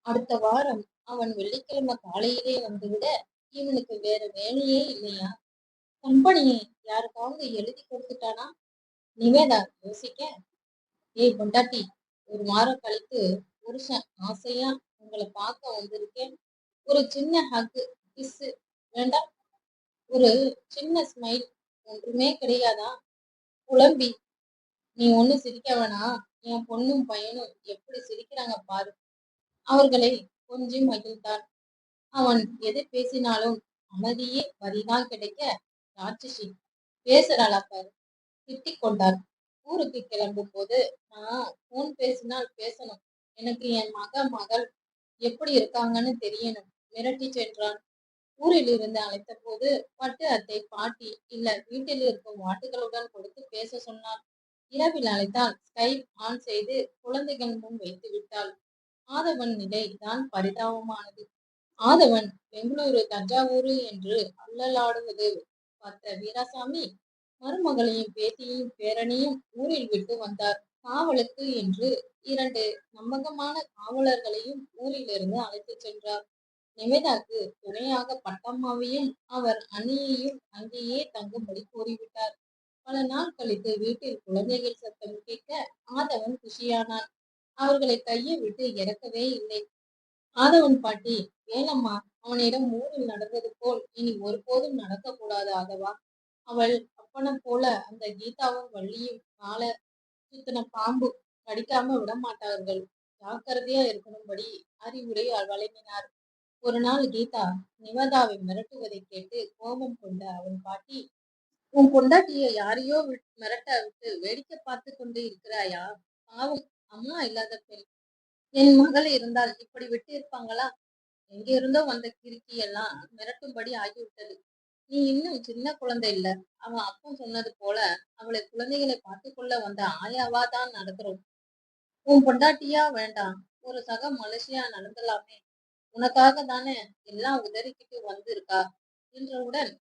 அடுத்த வாரம் அவன் வெள்ளிக்கிழமை காலையிலே வந்துவிட இவனுக்கு வேற வேலையே இல்லையா? கம்பெனியை யாருக்காவது எழுதி கொடுத்துட்டானா? நிவேதா யோசிக்க. ஏய் பொண்டாட்டி ஒரு வாரம் கழித்து புருஷன் ஆசையா உங்களை பார்க்க வந்திருக்கேன். ஒரு சின்ன ஹக்கு கிஸ்ஸு வேண்டாம். ஒரு சின்ன ஸ்மைல் ஒன்றுமே கிடையாதா? குழம்பி நீ ஒண்ணு சிரிக்க வேணாம். என் பொண்ணும் பையனும் எப்படி சிரிக்கிறாங்க பாரு. அவர்களை கொஞ்சம் மகிழ்ந்தான் அவன் எது பேசினாலும் அமைதியே வரிதான் கிடைக்க ராட்சசி பேசுறாளா பாரு திட்டிக் கொண்டார் ஊருக்கு கிளம்பும் போது நான் போன் பேசினால் பேசணும். எனக்கு என் மக மகள் எப்படி இருக்காங்கன்னு தெரியணும். மிரட்டி சென்றான். ஊரில் இருந்து அழைத்த போது பட்டு அத்தை பாட்டி இல்ல வீட்டில் இருக்கும் வாட்டுகளுடன் கொடுத்து பேச சொன்னார். இரவில் அழைத்தால் ஸ்கைப் ஆன் செய்து குழந்தைகள் முன் வைத்து விட்டாள். ஆதவன் நிலை தான் பரிதாபமானது. ஆதவன் பெங்களூரு தஞ்சாவூரு என்று அல்லலாடுவது பார்த்த வீராசாமி. மருமகளையும் பேத்தியையும் பேரனையும் ஊரில் விட்டு வந்தார். காவலுக்கு என்று இரண்டு நம்பகமான காவலர்களையும் ஊரிலிருந்து அழைத்துச் சென்றார். நிவேதாக்கு துணையாக பட்டம்மாவையும் அவர் அணியையும் அங்கேயே தங்கும்படி கூறிவிட்டார் பல நாள் கழித்து வீட்டில் குழந்தைகள் சத்தம் கேட்க ஆதவன் குஷியானான். அவர்களை கையை விட்டு இறக்கவே இல்லை. ஆதவன் பாட்டி ஏலம்மா அவனிடம் ஊரில் நடந்தது போல் இனி ஒருபோதும் நடக்கக்கூடாது ஆதவா? அவள் அப்பனை போல அந்த கீதாவும் வள்ளியும் கால சுத்தின பாம்பு கடிக்காம விடமாட்டார்கள். ஜாக்கிரதையா இருக்கணும்படி அறிவுரை வழங்கினார். ஒரு நாள் கீதா நிவதாவை மிரட்டுவதை கேட்டு கோபம் கொண்ட அவன் பாட்டி உன் பொண்டாட்டிய யாரையோ மிரட்ட விட்டு வேடிக்கை பார்த்து கொண்டு இருக்கிறாயா? பாவம் அம்மா இல்லாத பெண். என் மகள் இருந்தால் இப்படி விட்டு இருப்பாங்களா? எங்க வந்த கிறுக்கி எல்லாம் மிரட்டும்படி ஆகிவிட்டது. நீ இன்னும் சின்ன குழந்தை இல்ல. அவன் அப்பன் சொன்னது போல அவளை குழந்தைகளை பார்த்துக்கொள்ள வந்த ஆயாவா தான் நடக்கிறோம். உன் பொண்டாட்டியா வேண்டாம். ஒரு சக மலேசியா நடந்தலாமே. உனக்காக தானே எல்லாம் உதறிக்கிட்டு வந்திருக்கா? என்றவுடன்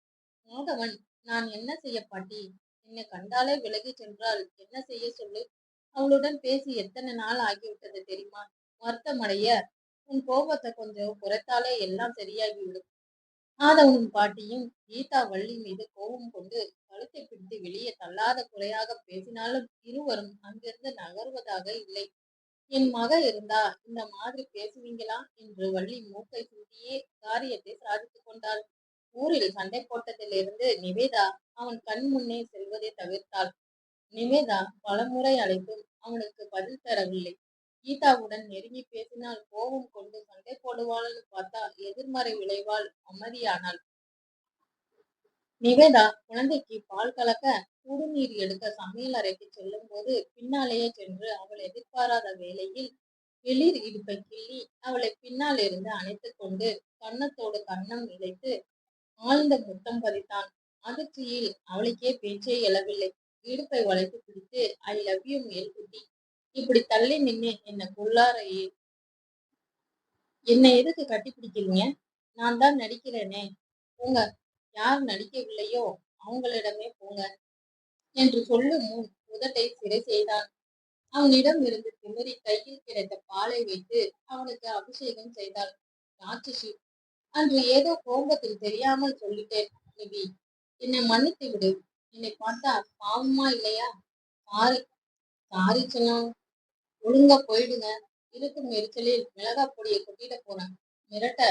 மாதவன் நான் என்ன செய்ய பாட்டி? என்னை கண்டாலே விலகி சென்றால் என்ன செய்ய சொல்லு? அவளுடன் பேசி எத்தனை நாள் ஆகிவிட்டது தெரியுமா? வருத்தமடைய உன் கோபத்தை கொஞ்சம் குறைத்தாலே எல்லாம் சரியாகிவிடும். ஆதவனும் பாட்டியும் கீதா வள்ளி மீது கோபம் கொண்டு கழுத்தை பிடித்து வெளியே தள்ளாத குறையாக பேசினாலும் இருவரும் அங்கிருந்து நகர்வதாக இல்லை. என் மக இருந்தா இந்த மாதிரி பேசுவீங்களா? என்று வள்ளி மூக்கை சுண்டியே காரியத்தை சாதித்துக் கொண்டாள். ஊரில் சண்டை போட்டதிலிருந்து நிவேதா அவன் கண் முன்னே செல்வதை தவிர்த்தாள். நிவேதா பலமுறை அழைத்தும் அவனுக்கு பதில் தரவில்லை. கீதாவுடன் நெருங்கி பேசினால் கோபம் கொண்டு சண்டை போடுவாள்னு பார்த்தா எதிர்மறை விளைவால் அமைதியானாள். நிவேதா குழந்தைக்கு பால் கலக்க குடிநீர் எடுக்க சமையல் அறைக்கு செல்லும் போது பின்னாலேயே சென்று அவள் எதிர்பாராத வேளையில் வெளிர் இடுப்பை கிள்ளி அவளை பின்னால் இருந்து அணைத்துக் கொண்டு கன்னத்தோடு கன்னம் இழைத்து ஆழ்ந்த முத்தம் பதித்தான். அதிர்ச்சியில் அவளுக்கே பேச்சே எழவில்லை. இடுப்பை வளைத்து பிடித்து ஐ லவ் யூ மேல் குட்டி. இப்படி தள்ளி நின்னு என்ன கொள்ளாரையே. என்னை எதுக்கு கட்டி பிடிக்கிறீங்க? நான் தான் நடிக்கிறேனே. போங்க. யார் நடிக்கவில்லையோ அவங்களிடமே போங்க என்று சொல்லும் முன் உதட்டை சிறை செய்தான். அவனிடம் இருந்து திமிரி கையில் கிடைத்த பாலை வைத்து அவனுக்கு அபிஷேகம் செய்தாள். ராட்சசி அன்று ஏதோ கோபத்தில் தெரியாமல் சொல்லிட்டேன் நிவி. என்னை மன்னித்து விடு. என்னை பார்த்தா பாவமா இல்லையா? சாரி சாரி செல்லம் ஒழுங்கா போயிடுங்க. இருக்கும் எரிச்சலில் மிளகா பொடியை கொட்டிட போறேன். மிரட்ட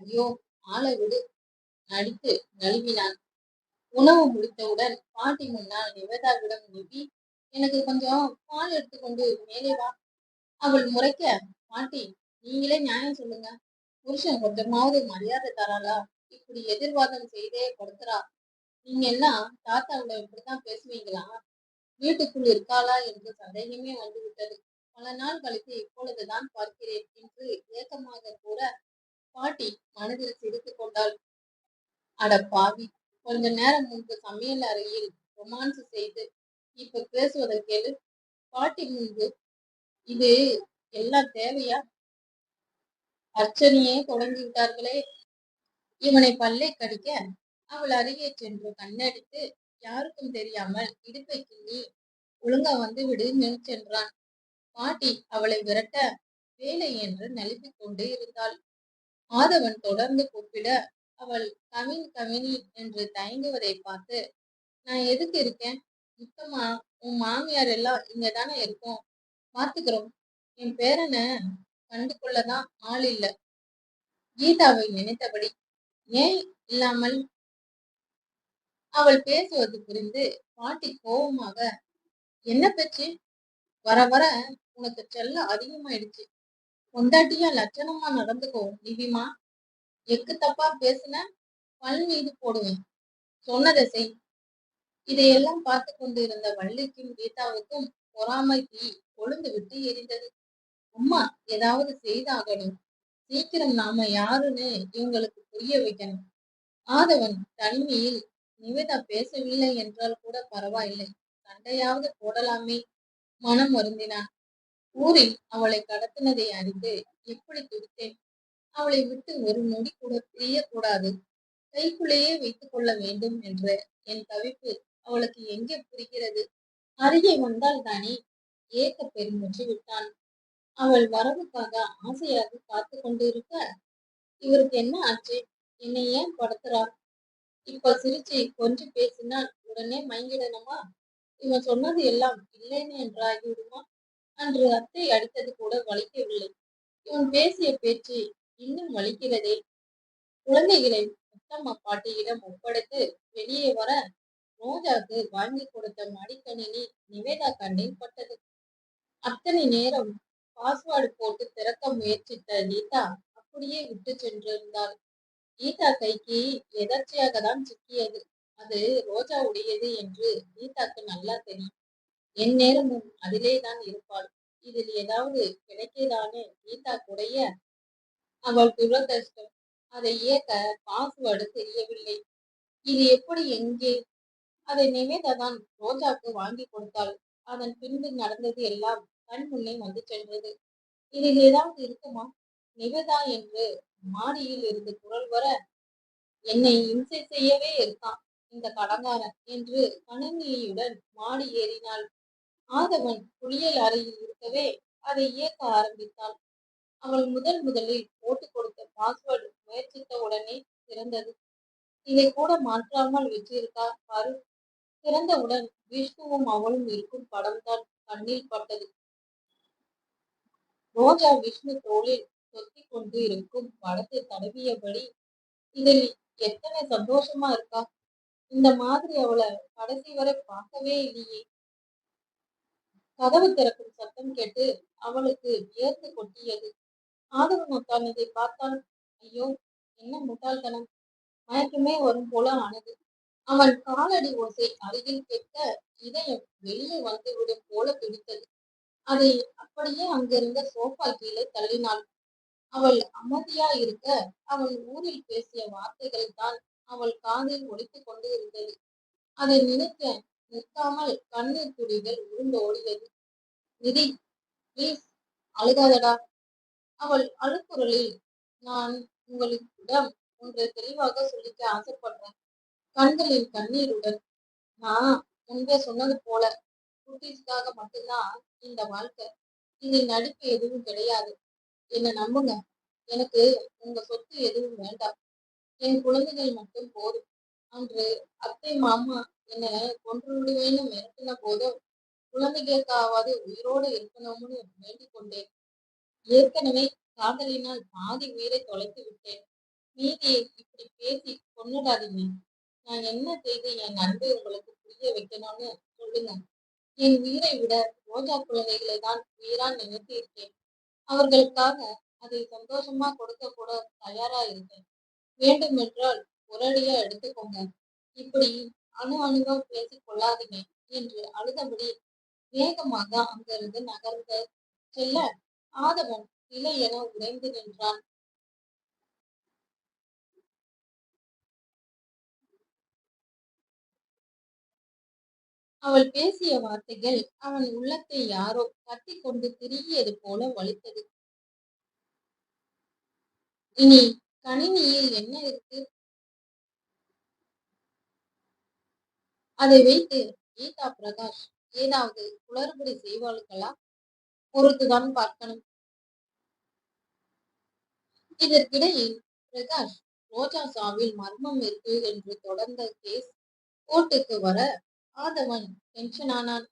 ஐயோ ஆளை விடு நடித்து நழுவினான். உணவு முடித்தவுடன் பாட்டி முன்னால் நிவேதாவிடம் நிவி எனக்கு கொஞ்சம் பால் எடுத்துக்கொண்டு மேலே வா. அவள் முறைக்க பாட்டி நீங்களே நியாயம் சொல்லுங்க. புருஷன் கொஞ்சமாவது மரியாதை தராளா? இப்படி எதிர்வாதம் செய்தே படுத்துறா. நீங்க எல்லாம் தாத்தாவோட இப்படித்தான் பேசுவீங்களா? வீட்டுக்குள் இருக்காளா என்று சந்தேகமே வந்துவிட்டது. பல நாள் கழித்து இப்பொழுதுதான் பார்க்கிறேன் என்று ஏக்கமாக கூட பாட்டி மனதில் சிரித்து கொண்டாள். அட பாவி கொஞ்ச நேரம் முன்பு சமையல் அறையில் ரொமான்ஸ் செய்து இப்ப பேசுவதை கேளு. பாட்டி முன்பு இது எல்லாம் தேவையா? அர்ச்சனையே தொடங்கி விட்டார்களே இவனை பல்லை கடிக்க அவள் அருகே சென்று கண்ணெடுத்து யாருக்கும் தெரியாமல் இடுப்பை கிள்ளி ஒழுங்கா வந்து விடு சென்றான். பாட்டி அவளை விரட்ட வேலை என்று நழுப்பிக் கொண்டு இருந்தாள். ஆதவன் தொடர்ந்து கூப்பிட அவள் கவின் கவினி என்று தயங்குவதை பார்த்து நான் எதுக்கு இருக்கேன்? முத்தம்மா உன் மாமியார் எல்லாம் இங்க தானே இருக்கோம். பாத்துக்கிறோம் என் பேரனை கண்டு கொள்ளதான் ஆள் இல்ல. கீதாவை நினைத்தபடி ஏன் இல்லாமல் அவள் பேசுவது புரிந்து பாட்டி கோபமாக என்ன பேச்சு? வர வர உனக்கு செல்ல அதிகமாயிடுச்சு. பொண்டாட்டியா லட்சணமா நடந்துக்கோ நிவிமா எக்கு தப்பா பேசுன பல் மீது போடுவேன். சொன்னதை செய். இதையெல்லாம் பார்த்து கொண்டு இருந்த வள்ளிக்கும் கீதாவுக்கும் பொறாமை தீ கொழுந்து விட்டு எரிந்தது. அம்மா ஏதாவது செய்தாகணும். சீக்கிரம் நாம யாருன்னு இவங்களுக்கு புரிய வைக்கணும். ஆதவன் தனிமையில் நிவேதா பேசவில்லை என்றால் கூட பரவாயில்லை. சண்டையாவது போடலாமே. மனம் வருந்தினான். ஊரில் அவளை கடத்தினதை அறிந்து எப்படி துடித்தேன்? அவளை விட்டு ஒரு நொடி கூட பிரியக்கூடாது. கைக்குள்ளேயே வைத்துக் கொள்ள வேண்டும் என்ற என் தவிப்பு அவளுக்கு எங்கே புரிகிறது? அருகே வந்தால் தானே? ஏக்க பெருமூச்சு விட்டான். அவள் வரவுக்காக ஆசையாக காத்து கொண்டிருக்க இவருக்கு என்ன ஆச்சு? என்னை ஏன் படுத்துறார்? இப்ப சிரிச்சு கொஞ்சம் பேசினால் உடனே மயங்கிடணுமா? இவன் சொன்னது எல்லாம் இல்லைன்னு என்றாகிவிடுமா? அன்று அத்தை அடித்தது கூட வலிக்கவில்லை. இவன் பேசிய பேச்சு இன்னும் வலிக்கிறதே? குழந்தைகளை முத்தம்மா பாட்டியிடம் ஒப்படைத்து வெளியே வர ரோஜாக்கு வாங்கி கொடுத்த மடிக்கணினி நிவேதா கண்ணில் பட்டது. அத்தனை நேரம் பாஸ்வேர்டு போட்டு திறக்க முயற்சித்த கீதா அப்படியே விட்டு சென்றிருந்தாள். கீதா கைக்கு எதர்ச்சியாக தான் சிக்கியது. அது ரோஜா உடையது என்று கீதாக்கு நல்லா தெரியும். என் நேரமும் அதிலே தான் இருப்பாள். இதில் ஏதாவது கிடைக்கதானே கீதா குடைய அவள் துரதிருஷ்டம். அதை இயக்க பாஸ்வேர்டு தெரியவில்லை. இது எப்படி எங்கே? அதை நிவேதா தான் ரோஜாக்கு வாங்கி கொடுத்தாள். அதன் பின்பு நடந்தது எல்லாம் கண் முன்னே வந்து சென்றது. இதில் ஏதாவது இருக்குமா? நிவேதா என்று மாடியில் இருந்து குரல் வர என்னை இம்சை செய்யவே இருக்கான் இந்த கடங்காரன் என்று கணினியுடன் மாடி ஏறினாள். ஆதவன் குளியல் அறையில் இருக்கவே அதை இயக்க ஆரம்பித்தாள். அவள் முதல் முதலில் போட்டு கொடுத்த பாஸ்வேர்டு முயற்சித்த உடனே திறந்தது. இதை கூட மாற்றாமல் வச்சிருக்கார் பாரு திறந்தவுடன் விஷ்ணுவும் அவளும் இருக்கும் படம் தான் கண்ணில் பட்டது. ரோஜா விஷ்ணு தோளில் தொத்தி கொண்டு இருக்கும் படத்தை தடவியபடி இதில் எத்தனை சந்தோஷமா இருக்கா? இந்த மாதிரி அவளை கடைசி வரை பார்க்கவே இல்லையே. கதவு திறக்கும் சத்தம் கேட்டு அவளுக்கு வியர்த்து கொட்டியது. ஆதவன் அத்தான் இதை பார்த்தான் ஐயோ என்ன முட்டாள்தனம்? மயக்கமே வரும் போல ஆனது. அவன் காலடி ஓசை அருகில் கேட்க இதயம் வெளியே வந்துவிடும் போல துடித்தது அதை அப்படியே அங்கிருந்த சோஃபா கீழே தள்ளினாள். அவள் அமைதியா இருக்க அவள் ஊரில் பேசிய வார்த்தைகள் தான் அவள் காதில் ஒழித்துக் கொண்டு இருந்தது. அதை நினைக்க நிற்காமல் கண்ணீர் துளிகள் உருண்டு ஓடியது. நிதி ப்ளீஸ் அழுகாதடா. அவள் அழுக்குரலில் நான் உங்களிடம் ஒன்றை தெளிவாக சொல்லிக்க ஆசைப்படுறேன். கண்களின் கண்ணீருடன் நான் முன்பே சொன்னது போல குட்டீஸ்க்காக மட்டும்தான் இந்த வாழ்க்கை. இதில் நடிப்பு எதுவும் கிடையாது. என்ன நம்புங்க. எனக்கு உங்க சொத்து எதுவும் வேண்டாம். என் குழந்தைகள் மட்டும் போதும். அன்று அத்தை மாமா என்ன கொன்று விடுவேன்னு மிரட்டின போதும் குழந்தைகளுக்காவது உயிரோடு இருக்கணும்னு வேண்டிக் கொண்டேன். ஏற்கனவே காதலினால் பாதி உயிரை தொலைத்து விட்டேன். மீதியை இப்படி பேசி கொண்டுடாதீங்க நான் என்ன செய்து என் அன்பை உங்களுக்கு புரிய வைக்கணும்னு சொல்லுங்க. என் உயிரை விட ரோஜா குழந்தைகளை தான் உயிரான் நினைத்து இருக்கேன். அவர்களுக்காக அதை சந்தோஷமா கொடுக்க கூட தயாரா இருக்கேன் வேண்டும் என்றால் ஒரடியா எடுத்துக்கோங்க. இப்படி அணு அணுவா பேசிக் கொள்ளாதீங்க என்று அழுதபடி வேகமாக அங்கிருந்து நகர்ந்து செல்ல ஆதவன் இலை என உடைந்து நின்றான். அவள் பேசிய வார்த்தைகள் அவன் உள்ளத்தை யாரோ கத்தி கொண்டு திருகியது போல வலித்தது. இனி கணினியில் என்ன இருக்கு? அதை வைத்து கீதா பிரகாஷ் ஏதாவது குளறுபடி செய்வார்களா? பொறுத்துதான் பார்க்கணும். இதற்கிடையில் பிரகாஷ் ரோஜா சாவில் மர்மம் இருக்கு என்று தொடர்ந்த கேஸ் கோர்ட்டுக்கு வர ஆதவன் டென்ஷன் ஆனான்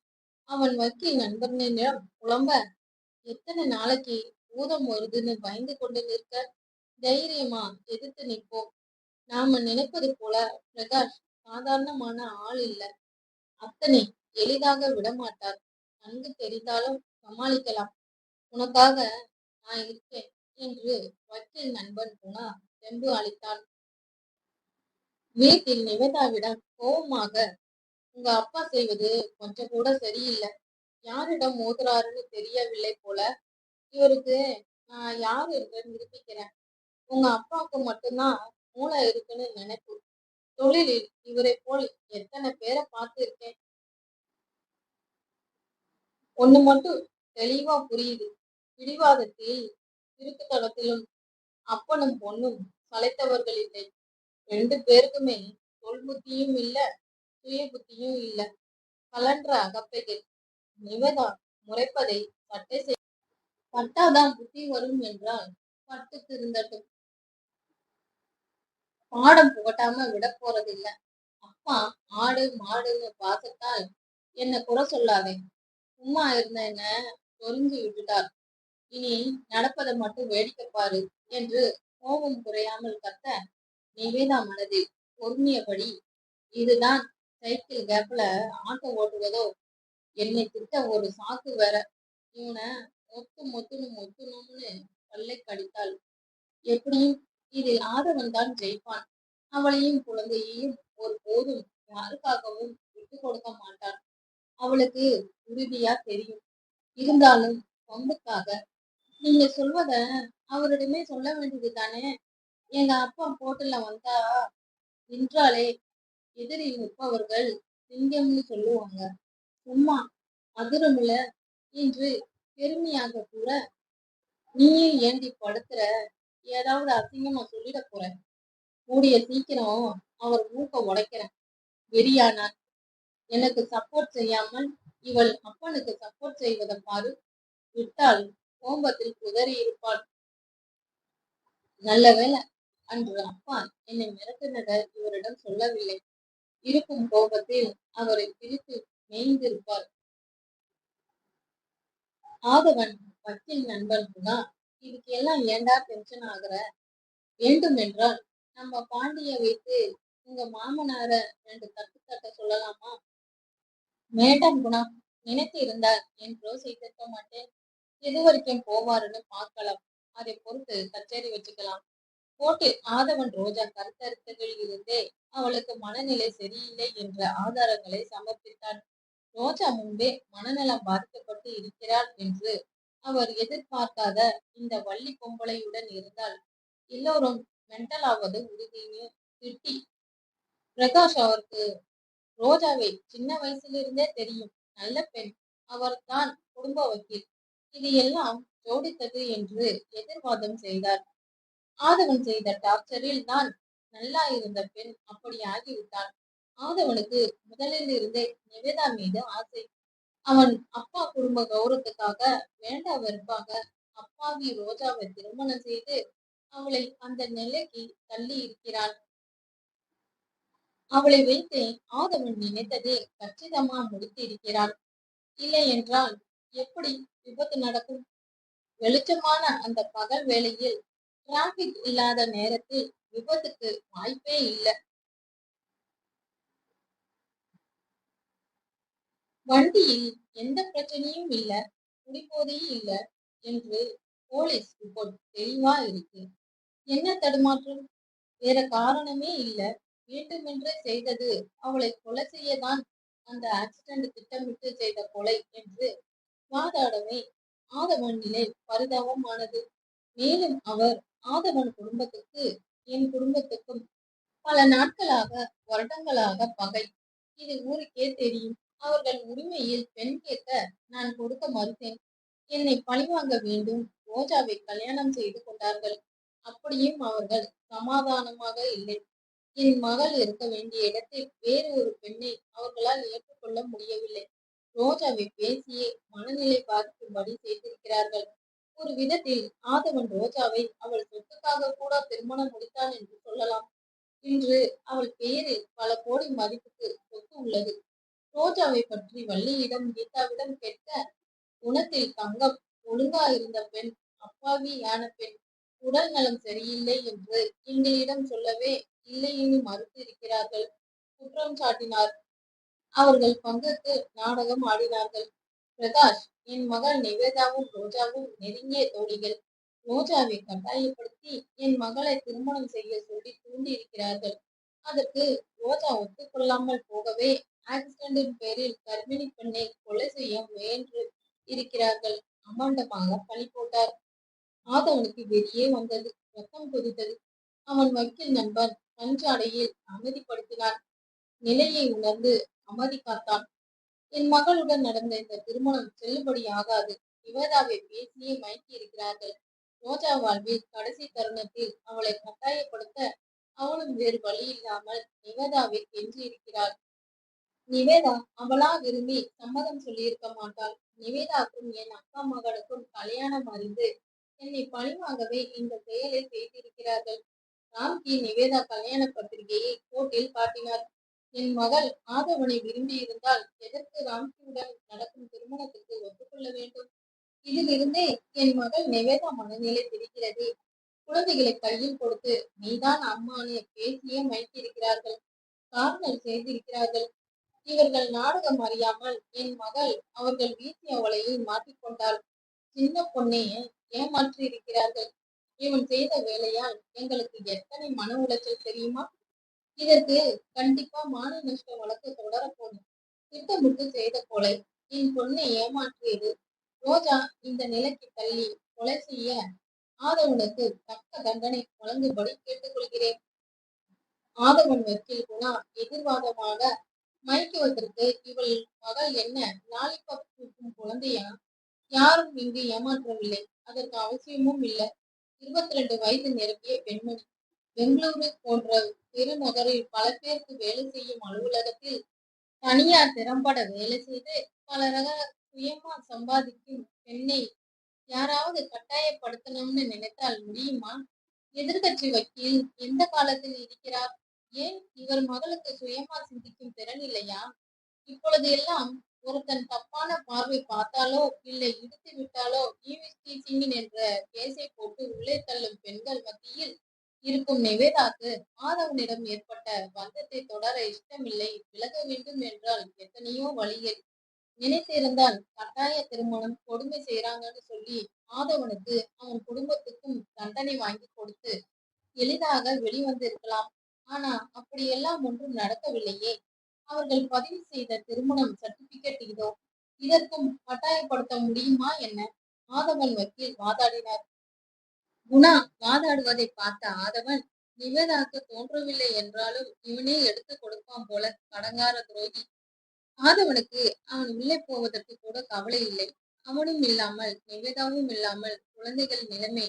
அவன் வக்கீல் நண்பர்களிடம் புலம்ப எத்தனை நாளைக்கு பூதம் வருதுன்னு பயந்து கொண்டு நிற்க தைரியமா எதிர்த்து நிற்போம். நாம நினைப்பது போல பிரகாஷ் சாதாரணமான ஆள் இல்ல. அத்தனை எளிதாக விடமாட்டார். நன்கு தெரிந்தாலும் சமாளிக்கலாம். உனக்காக நான் இருக்கேன் என்று வக்கீல் நண்பன் குணா தெம்பு அளித்தான். வீட்டில் நிவேதாவிடம் கோபமாக உங்க அப்பா செய்வது கொஞ்சம் கூட சரியில்லை. யாரிடம் மோதுறாருன்னு தெரியவில்லை போல. இவருக்கு நான் யார் என்று நிரூபிக்கிறேன். உங்க அப்பாவுக்கு மட்டும்தான் மூளை இருக்குன்னு நினைப்பு தொழிலில் இவரை போல் எத்தனை பேரை பார்த்து இருக்கேன் ஒண்ணு மட்டும் தெளிவா புரியுது. பிடிவாதத்தில் திருட்டுத்தனத்திலும் அப்பனும் பொண்ணும் சளைத்தவர்கள் இல்லை. ரெண்டு பேருக்குமே தொல்புத்தியும் இல்லை. சுய புத்தியும் இல்ல. கலன்ற அகப்பைகள் நிவேதா முறைப்பதை சட்டை செய் பட்டாதான் புத்தி வரும் என்றால் பட்டு திருந்தட்டும். பாடம் புகட்டாம விட போறதில்ல. அப்பா ஆடு மாடுன்னு பாசத்தால் என்ன குறை சொல்லாதே. சும்மா இருந்த என்ன சொரிஞ்சு விட்டுட்டார். இனி நடப்பதை மட்டும் வேடிக்கை பாரு என்று கோபம் குறையாமல் கத்த நிவேதா மனதில் பொருந்தியபடி இதுதான் சைக்கிள் கேப்ல ஆட்டோ ஓட்டுவதோ என்னை திட்ட ஒரு சாக்கு வேற. இவனை மொத்து மொத்துன்னு மொத்துணும்னு பல்லை கடித்தாள். எப்படியும் இதில் ஆதவன் தான் ஜெயிப்பான். அவளையும் குழந்தையையும் ஒரு போதும் யாருக்காகவும் விட்டு கொடுக்க மாட்டான். அவளுக்கு உறுதியா தெரியும். இருந்தாலும் பொம்புக்காக நீங்க சொல்வத அவரிடமே சொல்ல வேண்டியது தானே? எங்க அப்பா போட்டுல வந்தா நின்றாலே எதிரில் நிற்பவர்கள் சிங்கம்னு சொல்லுவாங்க. சும்மா அதிரமுல என்று பெருமையாக கூற நீயும் ஏண்டி படுத்துற? ஏதாவது அசிங்கமா சொல்லிட போற? கூடிய சீக்கிரம் அவர் மூக்க உடைக்கிறேன். வெறியானார் எனக்கு சப்போர்ட் செய்யாமல் இவள் அப்பனுக்கு சப்போர்ட் செய்வதை பாரு. விட்டால் கோபத்தில் குதறி இருப்பாள். நல்ல அன்று அப்பா என்னை மிரட்டினதை இவரிடம் சொல்லவில்லை. இருக்கும் கோபத்தில் அவரை பிரித்து மேய்ந்திருப்பார். ஆதவன் வக்கீல் நண்பன் குணா இதுக்கு எல்லாம் ஏண்டா டென்ஷன் ஆகுற? வேண்டும் என்றால் நம்ம பாண்டிய வைத்து உங்க மாமனார ரெண்டு தட்டு தட்ட சொல்லலாமா? மேடம் குணா நினைத்து இருந்தார் என்றோ செய்திருக்க மாட்டேன். எது வரைக்கும் போவாருன்னு பார்க்கலாம். அதை பொறுத்து கச்சேரி வச்சுக்கலாம். கோர்ட்டில் ஆதவன் ரோஜா கருத்தரித்ததில் இருந்தே அவளுக்கு மனநிலை சரியில்லை என்ற ஆதாரங்களை சமர்ப்பித்தான் ரோஜா முன்பே மனநலம் பாதிக்கப்பட்டு இருக்கிறார் என்று அவர் எதிர்பார்க்காத இந்த வள்ளி பொம்பளையுடன் இருந்தால் எல்லோரும் மென்டல் ஆவது உறுதின்னு திட்டி பிரகாஷ் அவருக்கு ரோஜாவை சின்ன வயசிலிருந்தே தெரியும். நல்ல பெண் அவர் தான் குடும்ப வக்கீல். இது எல்லாம் ஜோடித்தது என்று எதிர்வாதம் செய்தார். ஆதவன் செய்த டார்ச்சரில் தான் நல்லா இருந்த பெண் அப்படி ஆகிவிட்டான் ஆதவனுக்கு முதலில் இருந்தே நிவேதா மீது ஆசை. அவன் அப்பா குடும்ப கௌரவத்துக்காக வேண்டா வெறுப்பாக அப்பாவி ரோஜாவை திருமணம் செய்து அவளை அந்த நிலைக்கு தள்ளி இருக்கிறான் அவளை வைத்து ஆதவன் நினைத்ததை கச்சிதமா முடித்து இருக்கிறான் இல்லை என்றால் எப்படி விபத்து நடக்கும்? வெளிச்சமான அந்த பகல் வேளையில் டிராபிக் இல்லாத நேரத்தில் விபத்துக்கு வாய்ப்பே இல்லை. வண்டியில் எந்த பிரச்சனையும் இல்ல குடிபோதையும் இல்ல என்று போலீஸ் ரிப்போர்ட் தெளிவா இருக்கு. என்ன தடுமாற்றம்? வேற காரணமே இல்ல. வேண்டுமென்றே செய்தது அவளை கொலை செய்யதான் அந்த ஆக்சிடென்ட் திட்டமிட்டு செய்த கொலை என்று வாதாடவே ஆதவன் நிலை பரிதாபமானது. மேலும் அவர் ஆதவன் குடும்பத்துக்கு என் குடும்பத்துக்கும் பல நாட்களாக வருடங்களாக பகை. இது ஊருக்கே தெரியும். அவர்கள் உரிமையில் பெண் கேட்க நான் கொடுக்க மறுத்தேன். என்னை பழிவாங்க வேண்டும். ரோஜாவை கல்யாணம் செய்து கொண்டார்கள். அப்படியும் அவர்கள் சமாதானமாக இல்லை. என் மகள் இருக்க வேண்டிய இடத்தில் வேறு ஒரு பெண்ணை அவர்களால் ஏற்றுக்கொள்ள முடியவில்லை. ரோஜாவை பேசியே மனநிலை பாதிக்கும்படி செய்திருக்கிறார்கள். ஒரு விதத்தில் ஆதவன் ரோஜாவை அவள் சொத்துக்காக கூட திருமணம் முடித்தான் என்று சொல்லலாம். இன்று அவள் பெயரில் பல கோடி மதிப்புக்கு சொத்து உள்ளது. ரோஜாவை பற்றி வள்ளியிடம் கீதாவிடம் கேட்க குணத்தில் தங்கம் ஒழுங்கா இருந்த பெண் அப்பாவியான பெண் உடல் நலம் சரியில்லை என்று எங்களிடம் சொல்லவே இல்லை என்று மறுத்து இருக்கிறார்கள். குற்றம் சாட்டினார். அவர்கள் பங்குக்கு நாடகம் ஆடினார்கள். பிரகாஷ் என் மகள் நிவேதாவும் ரோஜாவும் நெருங்கிய தோழிகள். ரோஜாவை கட்டாயப்படுத்தி என் மகளை திருமணம் செய்ய சொல்லி தூண்டி இருக்கிறார்கள் அதற்கு ரோஜா ஒத்துக்கொள்ளாமல் போகவே ஆக்சிடென்டின் பேரில் கர்ப்பிணி பெண்ணை கொலை செய்ய முயன்று இருக்கிறார்கள். அமாண்டமாக பழி போட்டார். ஆதவனுக்கு வெளியே வந்தது. ரத்தம் கொதித்தது. அவன் வக்கீல் நண்பன் பஞ்சாடையில் அமைதிப்படுத்தினான். நிலையை உணர்ந்து அமைதி காத்தான். என் மகளுடன் நடந்த இந்த திருமணம் செல்லுபடியாகாது நிவேதாவை பேசியே மயக்கி இருக்கிறார்கள். ரோஜா வாழ்வில் கடைசி தருணத்தில் அவளை கட்டாயப்படுத்த அவளும் வேறு வழி இல்லாமல் நிவேதாவை கெஞ்சி இருக்கிறாள். நிவேதா அவளா விரும்பி சம்மதம் சொல்லியிருக்க மாட்டாள். நிவேதாக்கும் என் அக்கா மகளுக்கும் கல்யாணம் அறிந்து என்னை பழிவாங்கவே இந்த செயலை செய்திருக்கிறார்கள் ராம்கி நிவேதா கல்யாண பத்திரிகையை கோர்ட்டில் காட்டினார். என் மகள் ஆதவனை விரும்பி இருந்தால் எதற்கு ராம்கியுடன் நடக்கும் திருமணத்திற்கு ஒத்துக்கொள்ள வேண்டும்? இதிலிருந்தே என் மகள் நிவேதா மனநிலை தெரிகிறது. குழந்தைகளை கையில் கொடுத்து நீதான் அம்மானு பேசியே மயக்கியிருக்கிறார்கள். காரணம் செய்திருக்கிறார்கள். இவர்கள் நாடகம் அறியாமல் என் மகள் அவர்கள் வீசிய அவளையை மாட்டிக்கொண்டாள் சின்ன பொண்ணையே ஏமாற்றி இருக்கிறார்கள் இவன் செய்த வேலையால் எங்களுக்கு எத்தனை மன உளைச்சல் தெரியுமா? இதற்கு கண்டிப்பா மான நஷ்ட வழக்கு தொடரப்போகும் திட்டமிட்டு செய்த கொலை என் பொண்ணை ஏமாற்றியது. ரோஜா இந்த நிலைக்கு தள்ளி கொலை செய்ய ஆதவனுக்கு தக்க தண்டனை வழங்கும்படி கேட்டுக்கொள்கிறேன். ஆதவன் வக்கீல் குணா எதிர்வாதமாக மயக்குவதற்கு இவள் மகள் என்ன லாலிபப் தூக்கும் குழந்தையா? யாரும் இங்கு ஏமாற்றவில்லை. அதற்கு அவசியமும் இல்லை. இருபத்தி ரெண்டு வயது நிரம்பிய பெண்மணி. பெங்களூரு போன்ற பெருநகரில் பல பேருக்கு வேலை செய்யும் அலுவலகத்தில் தனியார் திறம்பட வேலை செய்து பல ரக சுயமா சம்பாதிக்கும் பெண்ணை யாராவது கட்டாயப்படுத்தணும்னு நினைத்தால் முடியுமா? எதிர்கட்சி வக்கீல் எந்த காலத்தில் இருக்கிறார்? ஏன் இவர் மகளுக்கு சுயமா சிந்திக்கும் திறன் இல்லையா? இப்பொழுது எல்லாம் ஒருத்தன் தப்பான பார்வை பார்த்தாலோ இல்லை இடித்து விட்டாலோ என்ற கேஸை போட்டு உள்ளே தள்ளும் பெண்கள் மத்தியில் இருக்கும் நிவேதாக்கு ஆதவனிடம் ஏற்பட்ட பந்தத்தை தொடர இஷ்டமில்லை. விலக வேண்டும் என்றால் எத்தனையோ வழிகள் நினைத்திருந்தால் கட்டாய திருமணம் கொடுமை செய்யறாங்கன்னு சொல்லி ஆதவனுக்கு அவன் குடும்பத்துக்கும் தண்டனை வாங்கி கொடுத்து எளிதாக வெளிவந்திருக்கலாம். ஆனா அப்படியெல்லாம் ஒன்றும் நடக்கவில்லையே. அவர்கள் பதிவு செய்த திருமணம் சர்டிபிகேட் இதோ இதற்கும் கட்டாயப்படுத்த முடியுமா என்ன? ஆதவன் வக்கீல் வாதாடினார். குணா வாதாடுவதை பார்த்த ஆதவன் நிவேதாக்கு தோன்றவில்லை என்றாலும் இவனே எடுத்து கொடுப்பான் போல கடங்கார துரோகி. ஆதவனுக்கு அவன் உள்ளே போவதற்கு கூட கவலை இல்லை. அவனும் இல்லாமல் நிவேதாவும் இல்லாமல் குழந்தைகள் நிலைமை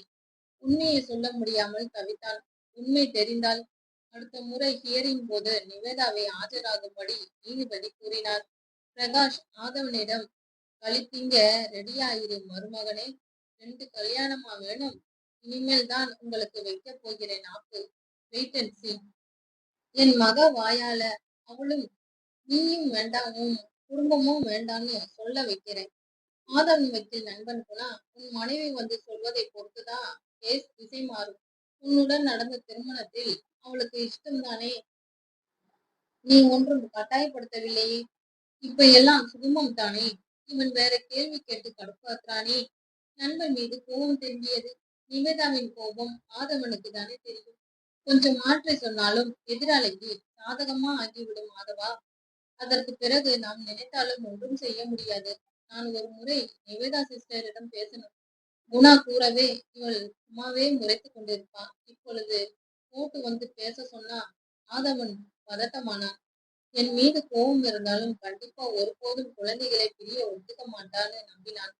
உண்மையை சொல்ல முடியாமல் தவித்தான். உண்மை தெரிந்தால் அடுத்த முறை ஹியரிங் போது நிவேதாவை ஆஜராகும்படி நீதிபதி கூறினார். பிரகாஷ் ஆதவனிடம் கழித்தீங்க ரெடியாயிரு மருமகனே. ரெண்டு கல்யாணமா வேணும்? இனிமேல் தான் உங்களுக்கு வைக்க போகிறேன் ஆப்பு. வெயிட் அண்ட் சி என் மக வாயால அவளும் நீயும் வேண்டாம் உன் குடும்பமும் வேண்டாம்னு சொல்ல வைக்கிறேன். ஆதவன் வக்கீல் நண்பன் போனா உன் மனைவி வந்து சொல்வதை பொறுத்துதான் கேஸ் திசை மாறும். உன்னுடன் நடந்த திருமணத்தில் அவளுக்கு இஷ்டம்தானே நீ ஒன்றும் கட்டாயப்படுத்தவில்லையே இப்ப எல்லாம் சுகமம் தானே? இவன் வேற கேள்வி கேட்டு கடுப்பாக்குறானே? நண்பன் மீது கோபம் தெரிஞ்சியது நிவேதாவின் கோபம் ஆதவனுக்கு தானே தெரியும். கொஞ்சம் மாற்றி சொன்னாலும் எதிராளிக்கு சாதகமா ஆகிவிடும் ஆதவா? அதற்கு பிறகு நாம் நினைத்தாலும் ஒன்றும் செய்ய முடியாது. நான் ஒரு முறை நிவேதா சிஸ்டரிடம் பேசணும் குணா கூறவே இவள் சும்மாவே முறைத்து கொண்டிருப்பான் இப்பொழுது கூட்டு வந்து பேச சொன்னா ஆதவன் பதட்டமானான். என் மீது கோபம் இருந்தாலும் கண்டிப்பா ஒருபோதும் குழந்தைகளை பிரிய ஒத்துக்க மாட்டான்னு நம்பினான்.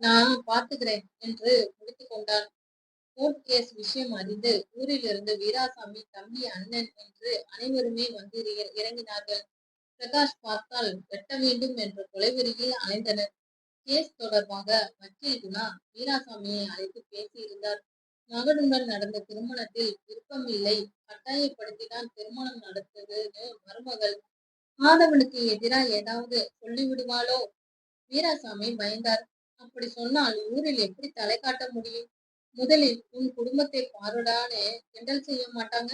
நான் பார்த்துக்கிறேன் என்று முடித்து கொண்டான். கோர்ட் கேஸ் விஷயம் அறிந்து ஊரிலிருந்து வீராசாமி தம்பி அண்ணன் என்று அனைவருமே வந்து இறங்கினார்கள். பிரகாஷ் பார்த்தால் வெட்ட வேண்டும் என்ற கொலைவெறியில் அலைந்தனர். கேஸ் தொடர்பாக வக்கீல் குணா வீராசாமியை அழைத்து பேசியிருந்தார். மகனுடன் நடந்த திருமணத்தில் விருப்பம் இல்லை. கட்டாயப்படுத்திதான் திருமணம் நடந்ததுன்னு மருமகள். மாதவனுக்கு எதிராக ஏதாவது சொல்லிவிடுவாளோ? வீராசாமி பயந்தார். அப்படி சொன்னால் ஊரில் எப்படி தலை காட்ட முடியும்? முதலில் உன் குடும்பத்தை பாருடான்னு கிண்டல் செய்ய மாட்டாங்க.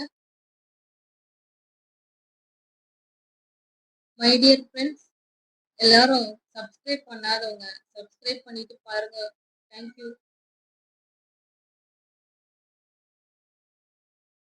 மை டியர் ஃப்ரெண்ட்ஸ் எல்லாரும் சப்ஸ்கிரைப் பண்ணாதவங்க. சப்ஸ்கிரைப் பண்ணிட்டு பாருங்க. Thank you